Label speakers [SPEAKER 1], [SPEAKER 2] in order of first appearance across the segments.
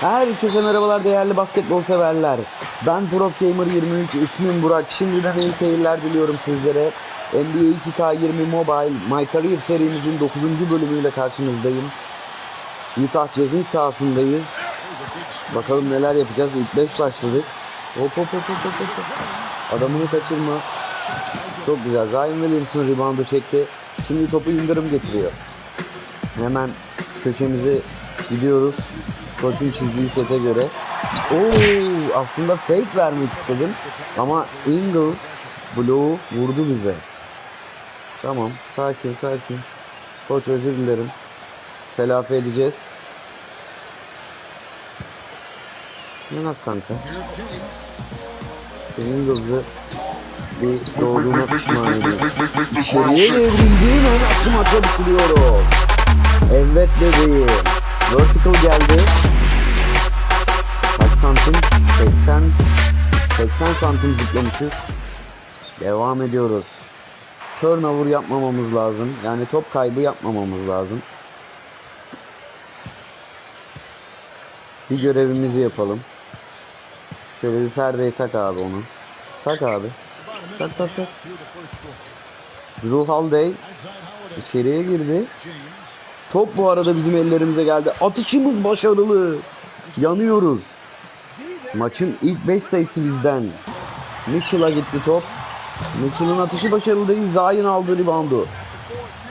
[SPEAKER 1] Herkese merhabalar değerli basketbol severler. Ben Pro Gamer 23 ismim Burak. Şimdiden iyi seyirler diliyorum sizlere. NBA 2K20 Mobile My Career serimizin 9. bölümüyle karşınızdayım. Utah Jazz'in sahasındayız. Bakalım neler yapacağız. İlk 5 başladık. Hop hop hop hop hop. Adamını kaçırma. Çok güzel. Zion Williamson reboundu çekti. Şimdi topu indirim getiriyor. Hemen köşemize gidiyoruz. Koçun çizdiği sete göre. Oo, aslında fake vermek istedim. Ama Ingles bloğu vurdu bize. Tamam. Sakin sakin. Koç özür dilerim. Telafi edeceğiz. Yanak kanka. Senin Ingles'ı bir doğduğuna pişman ediyorum. İçeriye devrildiğin an aklım atla bitiriyorum. Evet bebeğim. Vertical geldi. Kaç santim? 80 80 santim zıplamışız. Devam ediyoruz. Turnover yapmamamız lazım. Yani top kaybı yapmamamız lazım. Bir görevimizi yapalım. Şöyle bir perdeyi tak abi onu. Tak abi. Tak tak tak. Drew Holiday içeriye girdi. Top bu arada bizim ellerimize geldi. Atışımız başarılı. Yanıyoruz. Maçın ilk 5 sayısı bizden. Mitchell'a gitti top. Mitchell'ın atışı başarılı değil. Zayn aldı reboundu.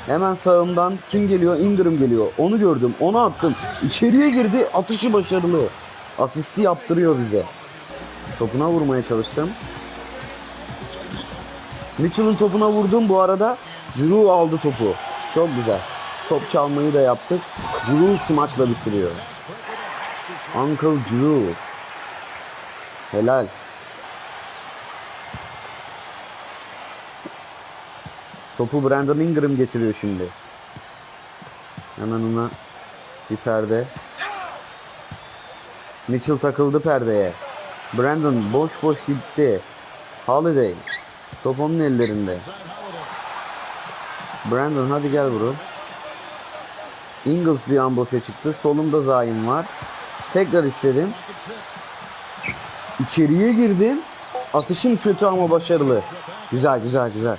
[SPEAKER 1] Hemen sağımdan kim geliyor? Ingram geliyor. Onu gördüm. Onu attım. İçeriye girdi. Atışı başarılı. Asisti yaptırıyor bize. Topuna vurmaya çalıştım. Mitchell'ın topuna vurdum bu arada. Drew aldı topu. Çok güzel. Top çalmayı da yaptık. Drew smaçla bitiriyor. Uncle Drew. Helal. Topu Brandon Ingram getiriyor şimdi. Ona bir perde. Mitchell takıldı perdeye. Brandon boş boş gitti. Holiday. Top onun ellerinde. Brandon hadi gel bro. Ingles bir an boşa çıktı. Solumda Zayn var. Tekrar istedim. İçeriye girdim. Atışım kötü ama başarılı. Güzel güzel güzel.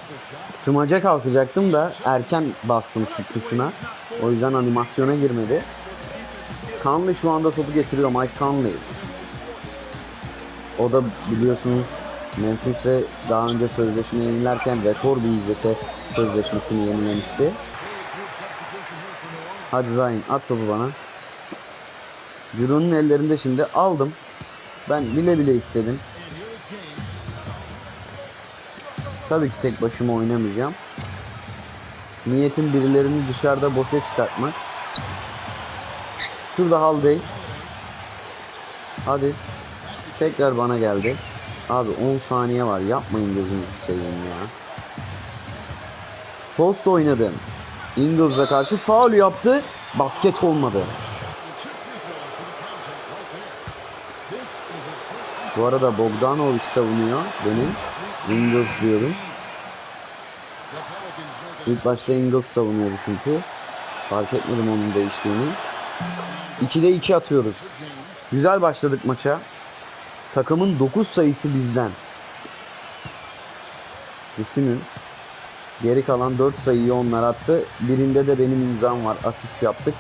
[SPEAKER 1] Smaca kalkacaktım da erken bastım şut tuşuna. O yüzden animasyona girmedi. Conley şu anda topu getiriyor. Mike Conley. O da biliyorsunuz Memphis'e daha önce sözleşme yenilerken rekor bir ücrete sözleşmesini yenilemişti. Hadi Zayn at topu bana. Ciro'nun ellerinde şimdi aldım. Ben bile bile istedim. Tabii ki tek başıma oynamayacağım. Niyetim birilerini dışarıda boşa çıkartmak. Şurada Haldey. Hadi. Tekrar bana geldi. Abi 10 saniye var. Yapmayın gözünüzü seveyim ya. Post oynadım. Ingles'a karşı faul yaptı. Basket olmadı. Bu arada Bogdanovic savunuyor benim. Ingles diyorum. İlk başta Ingles savunuyordu çünkü. Fark etmedim onun değiştiğini. 2'de 2 atıyoruz. Güzel başladık maça. Takımın 9 sayısı bizden. Düşünün. Geri kalan 4 sayıyı onlar attı. Birinde de benim imzam var. Asist yaptık.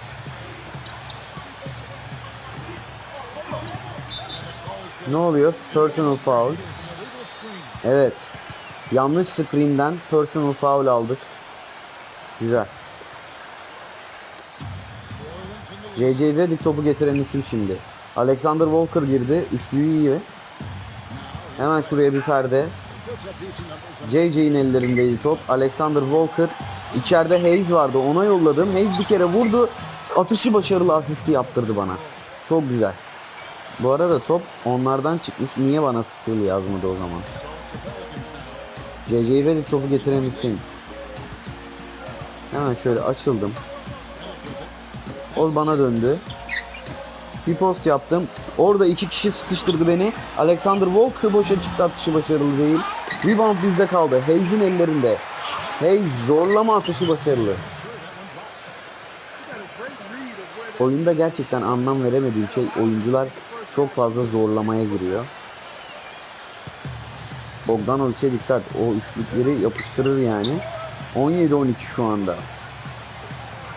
[SPEAKER 1] Ne oluyor? Personal foul. Evet. Yanlış screen'den personal foul aldık. Güzel. JJ Redick topu getiren isim şimdi. Alexander Walker girdi. Üçlüyü iyi. Hemen şuraya bir perde. JJ'in ellerindeydi top. Alexander Walker. İçeride Hayes vardı. Ona yolladım. Hayes bir kere vurdu. Atışı başarılı asisti yaptırdı bana. Çok güzel. Bu arada top onlardan çıkmış. Niye bana steal yazmadı o zaman? JJ Redick topu getiren. Hemen şöyle açıldım. O bana döndü. Bir post yaptım. Orada iki kişi sıkıştırdı beni. Alexander Walker boşa çıktı atışı başarılı değil. Rebound bizde kaldı. Hayes'in ellerinde. Hayes zorlama atışı başarılı. oyunda gerçekten anlam veremediğim şey oyuncular çok fazla zorlamaya giriyor. Bogdanovic'e dikkat. O üçlükleri yapıştırır yani. 17-12 şu anda.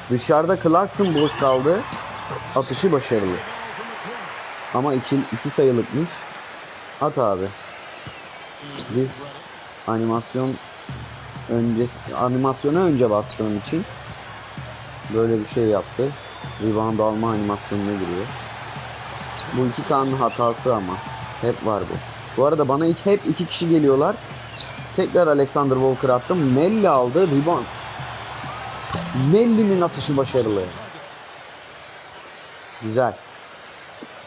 [SPEAKER 1] Dışarıda Clarkson boş kaldı. Atışı başarılı. Ama iki, iki sayılıkmış. At abi. Biz animasyon öncesi animasyona önce bastığım için böyle bir şey yaptı. Rebound alma animasyonuna giriyor. Bu iki kanın hatası ama. Hep var bu. Bu arada bana ilk, hep iki kişi geliyorlar. Tekrar Alexander Walker attım. Melli aldı. Rebound. Melli'nin atışı başarılı. Güzel.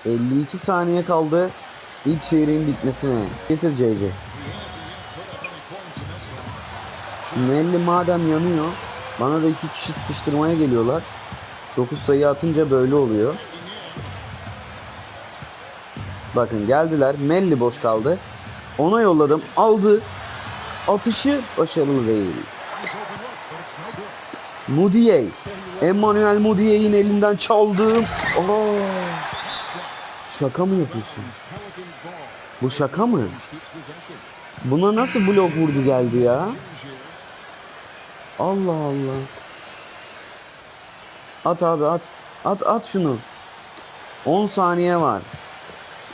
[SPEAKER 1] 52 saniye kaldı. İlk çeyreğin bitmesine. Getir CC. Melli madem yanıyor. Bana da iki kişi sıkıştırmaya geliyorlar. 9 sayı atınca böyle oluyor. Bakın geldiler. Melli boş kaldı. Ona yolladım. Aldı. Atışı başarılı değil. Mudiye. Emmanuel Mudie'nin elinden çaldım. Aa, şaka mı yapıyorsun? Bu şaka mı? Buna nasıl blok vurdu geldi ya? Allah Allah. At abi at. At at şunu. 10 saniye var.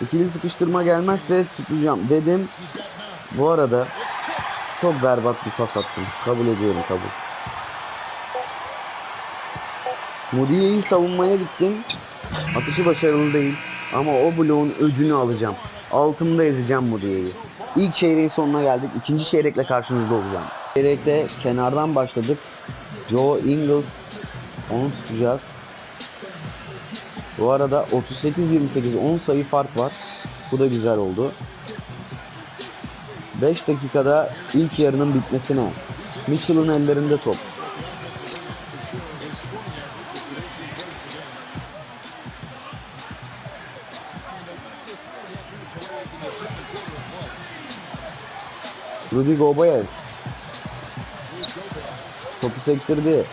[SPEAKER 1] İkili sıkıştırma gelmezse tutacağım dedim. Bu arada çok berbat bir pas attım. Kabul ediyorum kabul. Mudiye'yi savunmaya gittim. Atışı başarılı değil. Ama o bloğun öcünü alacağım. Altımda ezeceğim Mudiye'yi. İlk çeyreğin sonuna geldik. İkinci çeyrekle karşınızda olacağım. Çeyrekte kenardan başladık. Joe Ingles onu tutacağız. Bu arada 38-28 10 sayı fark var. Bu da güzel oldu. 5 dakikada ilk yarının bitmesine. Mitchell'ın ellerinde top. Rudy Gobert. Topu sektirdi.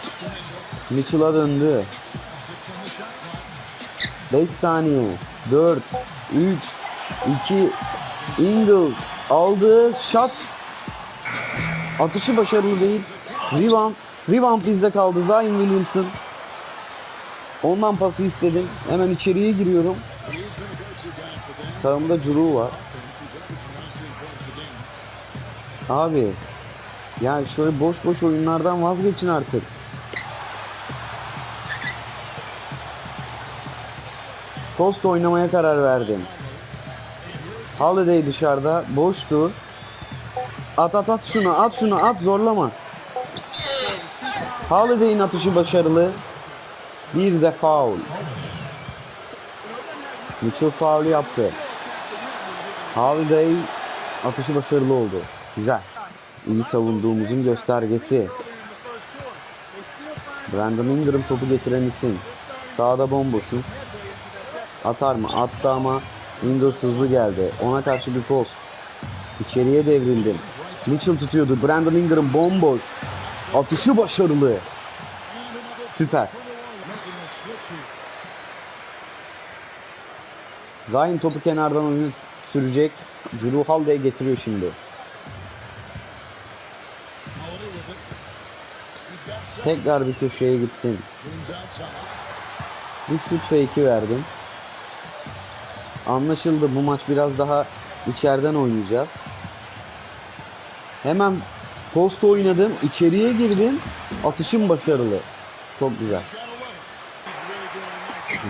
[SPEAKER 1] Mitchell'a döndü. 5 saniye. 4, 3, 2, Ingles aldı. Shot. Atışı başarılı değil. Rebound. Rebound bizde kaldı. Zion Williamson. Ondan pası istedim. Hemen içeriye giriyorum. Sağımda Drew var. Abi. Ya şöyle boş boş oyunlardan vazgeçin artık. Post oynamaya karar verdim. Holiday dışarıda boştu. At at at şunu at şunu at zorlama. Holiday'in atışı başarılı. Bir de foul. Mitchell foul yaptı. Holiday atışı başarılı oldu. Güzel. İyi savunduğumuzun göstergesi. Brandon Ingram topu getiren isim. Sağda bomboşum. Atar mı? Attı ama Ingles hızlı geldi. Ona karşı bir post. İçeriye devrildim. Mitchell tutuyordu. Brandon Ingram bomboş. Atışı başarılı. Süper. Zayn topu kenardan oyunu sürecek. Drew Holiday getiriyor şimdi. Tekrar bir köşeye gittim. Bir şut fake'i verdim. Anlaşıldı bu maç biraz daha içeriden oynayacağız. Hemen post oynadım. içeriye girdim. Atışım başarılı. Çok güzel.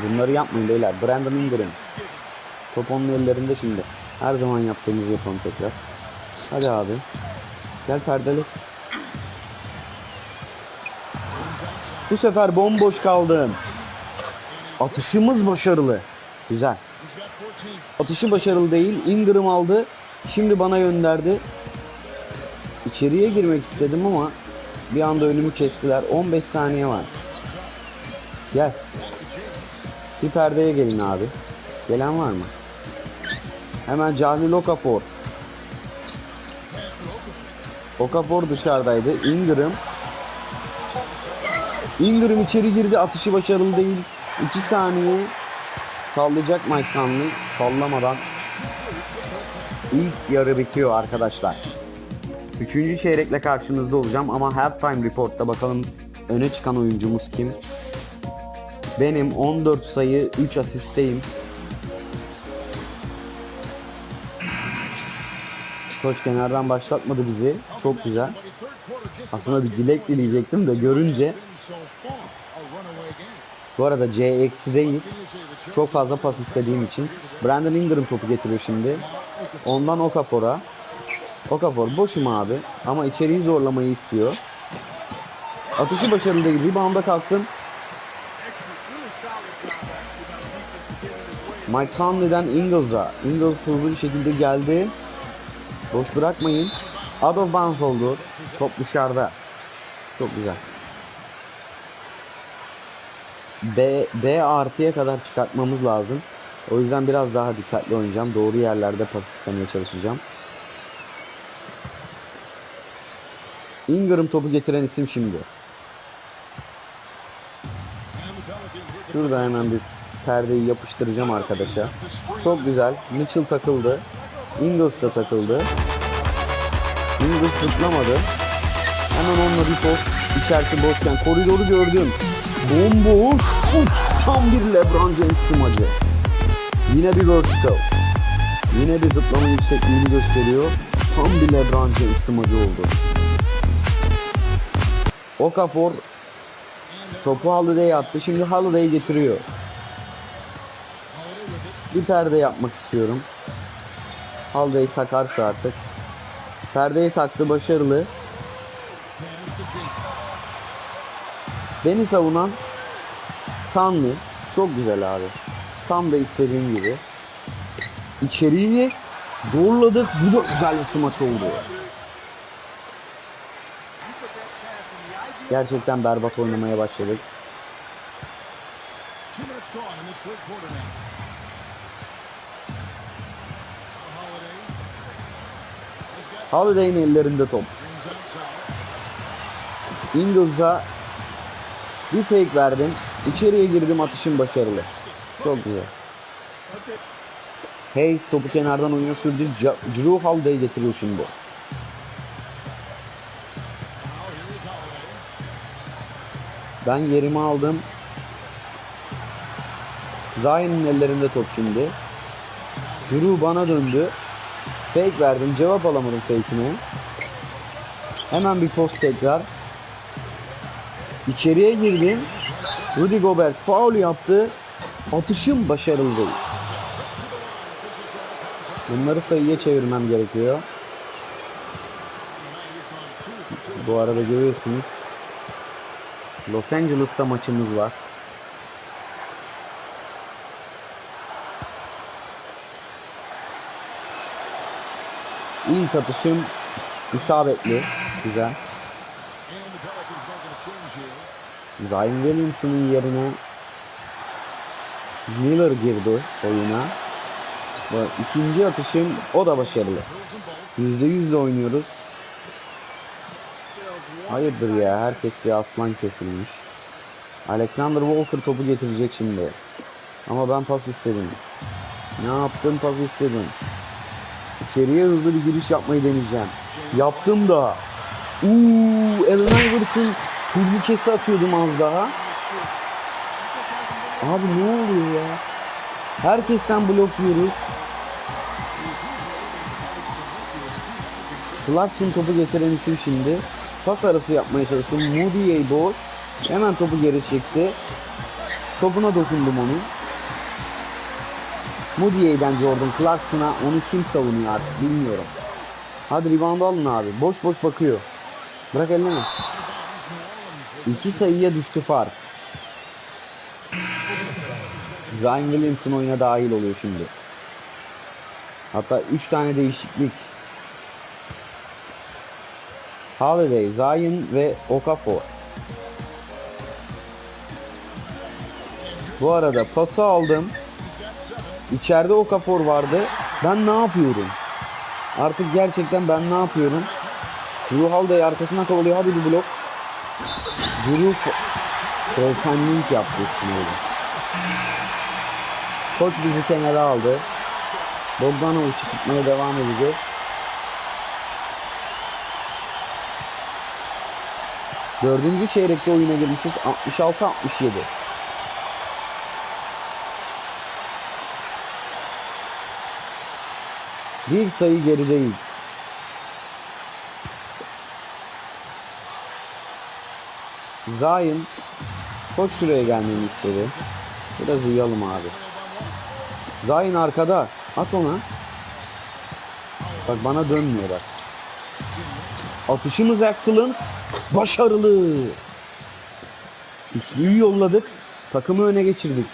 [SPEAKER 1] Bunları yapmayın beyler. Brandon Ingram. Top onun ellerinde şimdi. Her zaman yaptığımızı yapalım tekrar. Hadi abi. Gel perdeli. Bu sefer bomboş kaldım. Atışımız başarılı. Güzel. Atışı başarılı değil. Ingram aldı. Şimdi bana gönderdi. İçeriye girmek istedim ama bir anda önümü kestiler. 15 saniye var. Gel. Bir perdeye gelin abi. Gelen var mı? Hemen Cahil Okafor. Okafor dışarıdaydı. Ingram. Ingram içeri girdi. Atışı başarılı değil. 2 saniye sallayacak Mike Conley. Sallamadan ilk yarı bitiyor arkadaşlar. Üçüncü çeyrekle karşınızda olacağım ama halftime reportta bakalım öne çıkan oyuncumuz kim? Benim 14 sayı 3 asisteyim. Koç kenardan başlatmadı bizi. Çok güzel. Aslında bir dilek dileyecektim de görünce. Bu arada C-eksideyiz. Çok fazla pas istediğim için. Brandon Ingram topu getiriyor şimdi. Ondan Okafor'a. Okafor boşum abi. Ama içeriği zorlamayı istiyor. Atışı başarılı değil. Rebound'a kalktım. Mike Conley'den Ingles'a. Ingles hızlı bir şekilde geldi. Boş bırakmayın. Out of bounds oldu. Top dışarıda. Çok güzel. B, B artıya kadar çıkartmamız lazım. O yüzden biraz daha dikkatli oynayacağım. Doğru yerlerde pas istemeye çalışacağım. Ingram topu getiren isim şimdi. Şurada hemen bir perdeyi yapıştıracağım arkadaşa. Çok güzel. Mitchell takıldı. Ingles da takıldı. Ingles zıplamadı. Hemen onunla bir post. İçerisi boşken koridoru gördüm. Bomboş. Uf, tam bir LeBron James smacı. Yine bir vertical. Yine bir zıplama yüksekliğini gösteriyor. Tam bir LeBron James smacı oldu. Okafor topu Holiday'e attı. Şimdi Holiday getiriyor. Bir perde yapmak istiyorum. Holiday takarsa artık. Perdeyi taktı başarılı. Beni savunan Kanlı. Çok güzel abi. Tam da istediğim gibi. İçeriği zorladık. Bu da güzel bir smaç oldu. Gerçekten berbat oynamaya başladık. Holiday'in ellerinde top. Ingles'a bir fake verdim. İçeriye girdim atışım başarılı. Çok güzel. Hayes topu kenardan oyuna sürdü. Drew Holiday getiriyor şimdi. Ben yerimi aldım. Zion'un ellerinde top şimdi. Drew bana döndü. Fake verdim. Cevap alamadım fake'ine. Hemen bir post tekrar. İçeriye girdim. Rudy Gobert faul yaptı. Atışım başarılı. Bunları sayıya çevirmem gerekiyor. Bu arada görüyorsunuz. Los Angeles'ta maçımız var. İlk atışım isabetli. Güzel. Zion Williamson'ın yerine Miller girdi oyuna. Ve ikinci atışım o da başarılı.
[SPEAKER 2] Drills them both.
[SPEAKER 1] Yüzde yüzle oynuyoruz. Hayırdır ya herkes bir aslan kesilmiş. Alexander Walker topu getirecek şimdi. Ama ben pas istedim. Ne yaptım pas istedim. İçeriye hızlı bir giriş yapmayı deneyeceğim. Yaptım da. Uuu Allen Iverson turnikesi atıyordum az daha. Abi ne oluyor ya? Herkesten blok yiyoruz. Clarkson topu getiren isim şimdi. Pas arası yapmaya çalıştım. Moody'ye boş. Hemen topu geri çekti. Topuna dokundum onun. Moody'den Jordan Clarkson'a onu kim savunuyor artık bilmiyorum. Hadi rebound alın abi. Boş boş bakıyor. Bırak elini. İki sayıya düştü fark. Zion Williamson oyuna dahil oluyor şimdi. Hatta 3 tane değişiklik. Holiday, Zion ve Okafor. Bu arada pası aldım. İçeride Okafor vardı. Ben ne yapıyorum? Artık gerçekten ben ne yapıyorum? Drew Holiday arkasına kovalıyor. Hadi bir blok. Drew Frontending yaptı üstüne. Koç bizi kenara aldı. Bogdanovic'i tutmaya devam edecek. Dördüncü çeyrekte oyuna girmişiz. 66-67. Bir sayı gerideyiz. Zayn koç şuraya gelmemi istedi. Biraz uyuyalım abi. Zayn arkada. At ona. Bak bana dönmüyor bak. Atışımız excellent. Başarılı. Üçlüyü yolladık. Takımı öne geçirdik.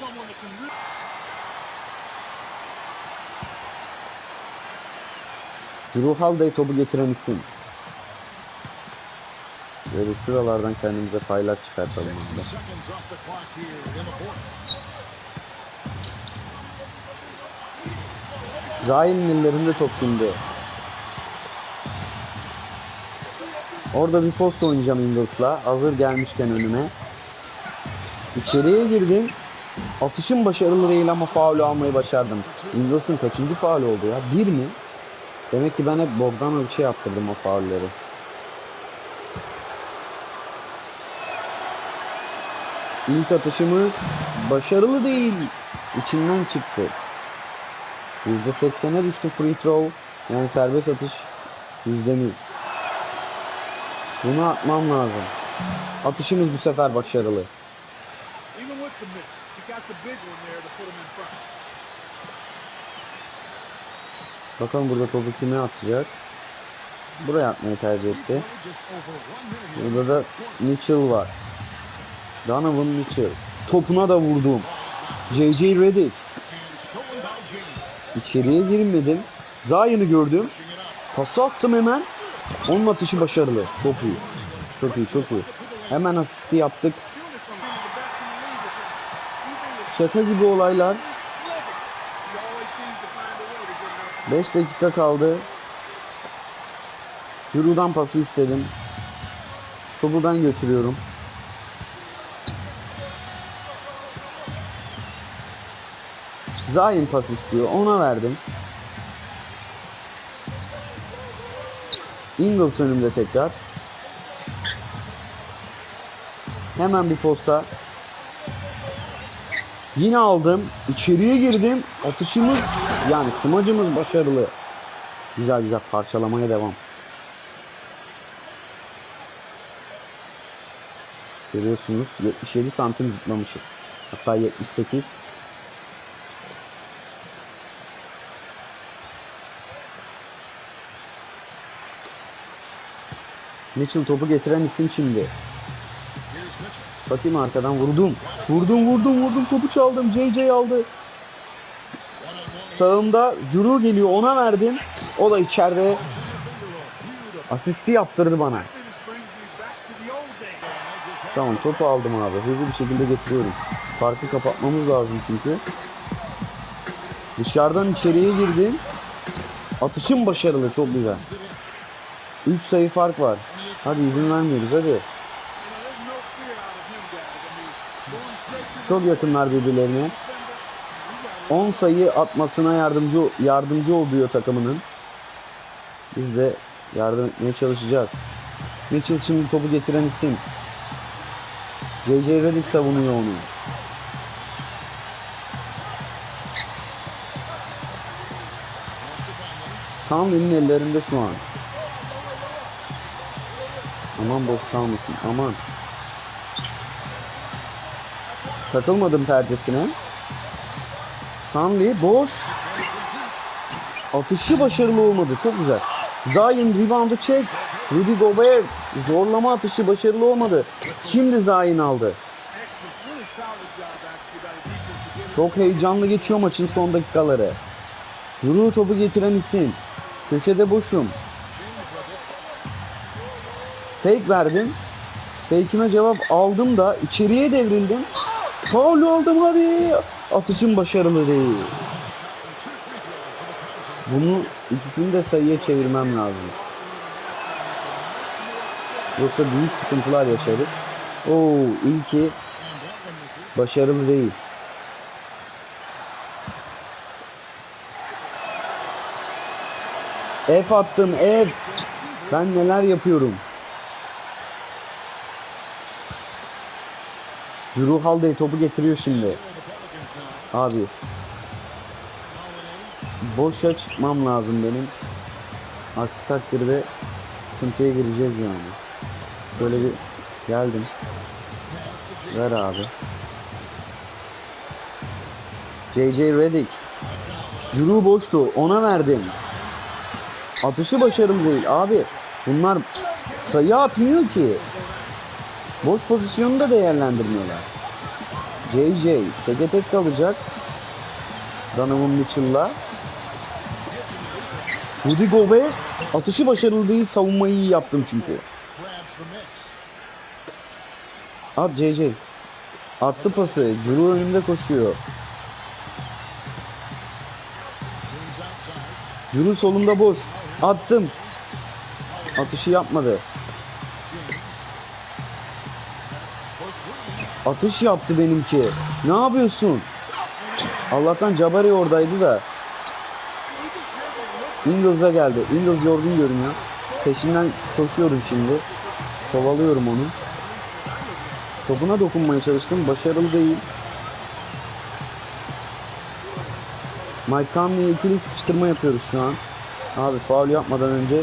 [SPEAKER 1] Drew Holiday topu getiren isim. Böyle şuralardan kendimize paylar çıkartalım. abi.
[SPEAKER 2] Seconds off the clock here in the fourth.
[SPEAKER 1] Zayn'in ellerinde top şimdi. Orada bir post oynayacağım Ingles'la. Hazır gelmişken önüme. İçeriye girdim. Atışım başarılı değil ama faulü almayı başardım. Ingles'ın kaçıncı faul oldu ya? Bir mi? Demek ki ben hep Bogdanovic'e yaptırdım o faulleri. İlk atışımız başarılı değil. İçinden çıktı. %80'e düştü free throw. Yani serbest atış yüzdemiz. Bunu atmam lazım. Atışımız bu sefer başarılı. Bakalım burada topu kime atacak. Buraya atmayı tercih etti. Burada da Mitchell var. Donovan Mitchell. Topuna da vurdum. JJ Redick. İçeriye girmedim. Zayn'ı gördüm. Pası attım hemen. Onun atışı başarılı. Çok iyi. Çok iyi, çok iyi. Hemen asisti yaptık. Şaka gibi olaylar.
[SPEAKER 3] he's slick. He always seems to find a way to get it up.
[SPEAKER 1] 5 dakika kaldı. Juru'dan pası istedim. Topu ben götürüyorum. Zayn pas istiyor. Ona verdim. Ingles önümde tekrar. Hemen bir posta. Yine aldım. İçeriye girdim. Atışımız yani smacımız başarılı. Güzel güzel parçalamaya devam. Görüyorsunuz 77 santim zıplamışız. Hatta 78. Mitchell topu getiren isim şimdi. Bakayım arkadan vurdum. Vurdum vurdum vurdum topu çaldım. JJ aldı. Sağımda Curu geliyor ona verdim. O da içeride asisti yaptırdı bana. Tamam topu aldım abi. Hızlı bir şekilde getiriyorum. Farkı kapatmamız lazım çünkü. Dışarıdan içeriye girdim. Atışım başarılı çok güzel. 3 sayı fark var. Hadi izin vermiyoruz hadi. Çok yakınlar birbirlerine. 10 sayı atmasına yardımcı yardımcı oluyor takımının. Biz de yardım etmeye çalışacağız. Mitchell şimdi topu getiren isim. JJ Redick savunuyor onu. Tam benim ellerinde şu an. Aman boş kalmasın. Aman. Takılmadım perdesine. Hanley boş. Atışı başarılı olmadı. Çok güzel. Zayn reboundu çek. Rudy Gobert zorlama atışı başarılı olmadı. Şimdi Zayn aldı. Çok heyecanlı geçiyor maçın son dakikaları. Drew topu getiren isim. Köşede boşum. Fake verdim. Fake'ime cevap aldım da içeriye devrildim. Faul oldum hadi. Atışım başarılı değil. Bunu ikisini de sayıya çevirmem lazım. Yoksa büyük sıkıntılar yaşarız. Oo iyi ki başarılı değil. F attım F. Ben neler yapıyorum. Drew Holiday topu getiriyor şimdi. Abi. Boşa çıkmam lazım benim. Aksi takdirde sıkıntıya gireceğiz yani. Şöyle bir geldim. Ver abi. JJ Redick. Drew boştu. Ona verdim. Atışı başarılı değil. Abi bunlar sayı atmıyor ki. Boş pozisyonu da değerlendirmiyorlar. JJ teke tek kalacak. Donovan Mitchell'la. Rudy Gobert atışı başarılı değil savunmayı iyi yaptım çünkü. At JJ. Attı pası. Drew önümde koşuyor. Drew solunda boş. Attım. Atışı yapmadı. Atış yaptı benimki. Ne yapıyorsun? Allah'tan Jabari oradaydı da. Ingles'a geldi. Ingles yorgun görünüyor. Peşinden koşuyorum şimdi. Kovalıyorum onu. Topuna dokunmaya çalıştım. Başarılı değil. Mike Conley'e ikili sıkıştırma yapıyoruz şu an. Abi faul yapmadan önce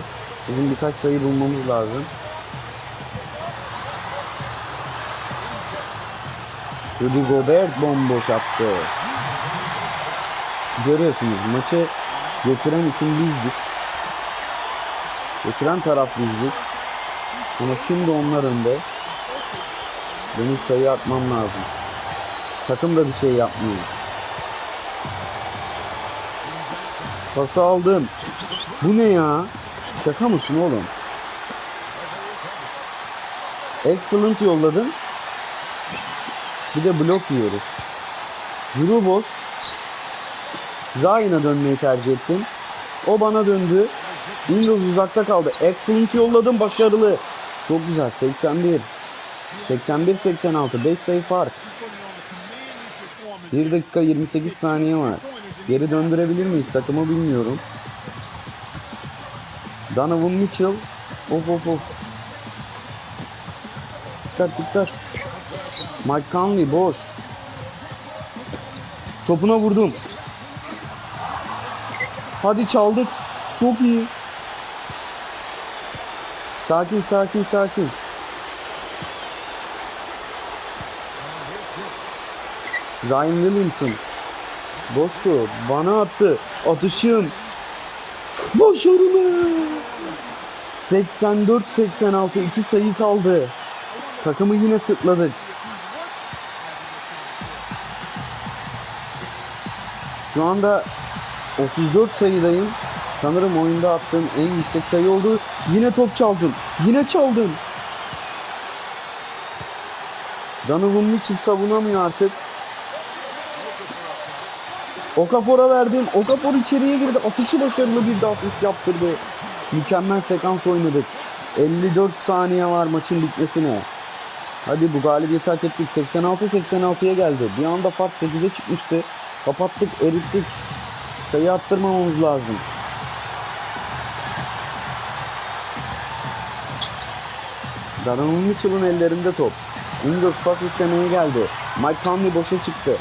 [SPEAKER 1] bizim birkaç sayı bulmamız lazım. Rudy Gobert bomboş attı. Görüyorsunuz maçı götüren isim bizdik. Götüren taraf bizdik. Ama şimdi onlar önde. Benim sayı atmam lazım. Takım da bir şey yapmıyor. Pası aldım. Bu ne ya? Şaka mısın oğlum? Excellent yolladım. Bir de blok yiyoruz. Drew boş. Zayn'a dönmeyi tercih ettim. O bana döndü. Windows uzakta kaldı. Excellent yolladım başarılı. Çok güzel. 81. 81-86. 5 sayı fark.
[SPEAKER 3] He's putting on a commanding performance.
[SPEAKER 1] 1 dakika 28 saniye var. Geri döndürebilir miyiz takımı bilmiyorum. Donovan Mitchell. Of of of. Dikkat dikkat. Mike Conley boş. Topuna vurdum. Hadi çaldık. Çok iyi. Sakin sakin sakin. Zion Williamson. Boştu. Bana attı. Atışım. Başarılı. 84-86 iki sayı kaldı. Takımı yine sırtladık. Şu anda 34 sayıdayım. Sanırım oyunda attığım en yüksek sayı oldu. Yine top çaldım. Yine çaldım. Donovan Mitchell savunamıyor artık. Okafor'a verdim. Okafor içeriye girdi. Atışı başarılı bir de asist yaptırdı. Mükemmel sekans oynadık. 54 saniye var maçın bitmesine. Hadi bu galibiyeti hak ettik. 86-86'ya geldi. Bir anda fark 8'e çıkmıştı. Kapattık, erittik. Sayı attırmamamız lazım. Donovan Mitchell'ın ellerinde top. Ingles pas istemeye geldi. Mike Conley boşa çıktı.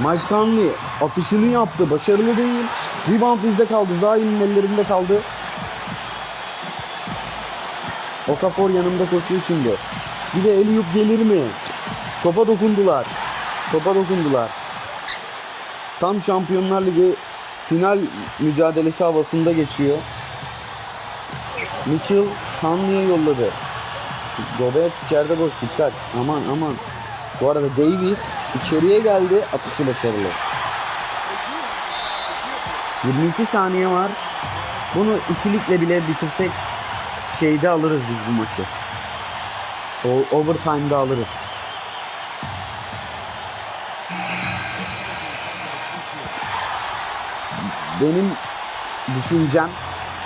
[SPEAKER 1] Mike Conley atışını yaptı. Başarılı değil. Rebound bizde kaldı. Zayn'in ellerinde kaldı. Okafor yanımda koşuyor şimdi. Bir de Eliup gelir mi? Topa dokundular. Topa dokundular. Tam Şampiyonlar Ligi final mücadelesi havasında geçiyor. Mitchell Conley'e yolladı. Gobert içeride boş dikkat. Aman aman. Bu arada Davis içeriye geldi. Atışı başarılı. 22 saniye var. Bunu ikilikle bile bitirsek şeyde alırız biz bu maçı. O, overtime'da alırız. Benim düşüncem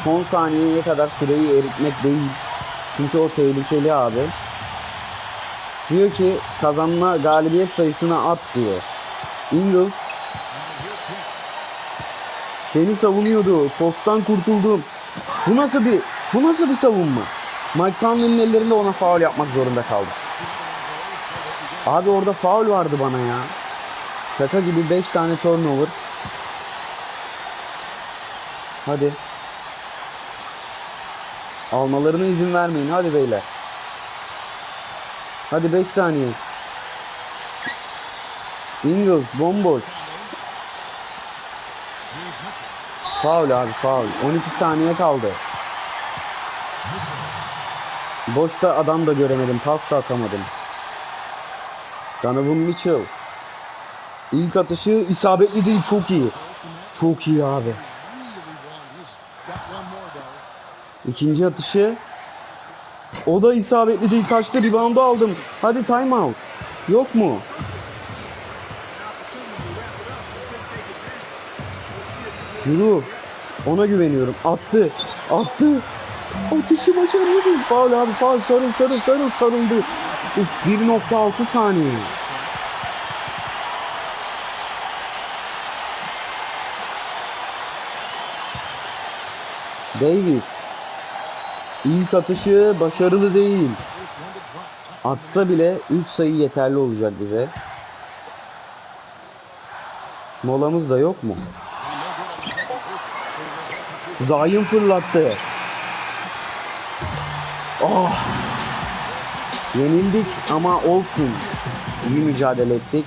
[SPEAKER 1] son saniyeye kadar süreyi eritmek değil. Çünkü o tehlikeli abi. Diyor ki kazanma galibiyet sayısına at diyor. Ingles Beni savunuyordu. Posttan kurtuldum. Bu nasıl bir bu nasıl bir savunma? Mike Conley'nin ellerinde ona faul yapmak zorunda kaldım. Abi orada faul vardı bana ya. Şaka gibi 5 tane turnover. Hadi. Almalarına izin vermeyin. Hadi beyler. Hadi 5 saniye. Ingles bomboş. Faul abi faul. 12 saniye kaldı. Boşta adam da göremedim. Pas da atamadım. Donovan Mitchell. İlk atışı isabetli değil. Çok iyi. Çok iyi abi. İkinci atışı. O da isabetli değil. Kaçtı reboundu aldım. Hadi timeout. Yok mu? Drew. Ona güveniyorum. Attı. Attı. Atışı başarılı. Faul abi faul. Sarıl sarıl sarıl sarıldı. Uf, 1.6 saniye. Davis. İlk atışı başarılı değil. Atsa bile 3 sayı yeterli olacak bize. Molamız da yok mu? Zayin fırlattı. Oh. Yenildik ama olsun. İyi mücadele ettik.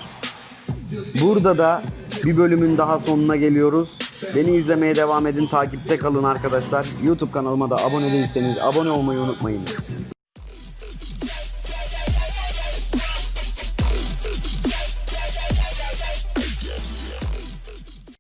[SPEAKER 1] Burada da bir bölümün daha sonuna geliyoruz. Beni izlemeye devam edin. Takipte kalın arkadaşlar. YouTube kanalıma da abone değilseniz abone olmayı unutmayın.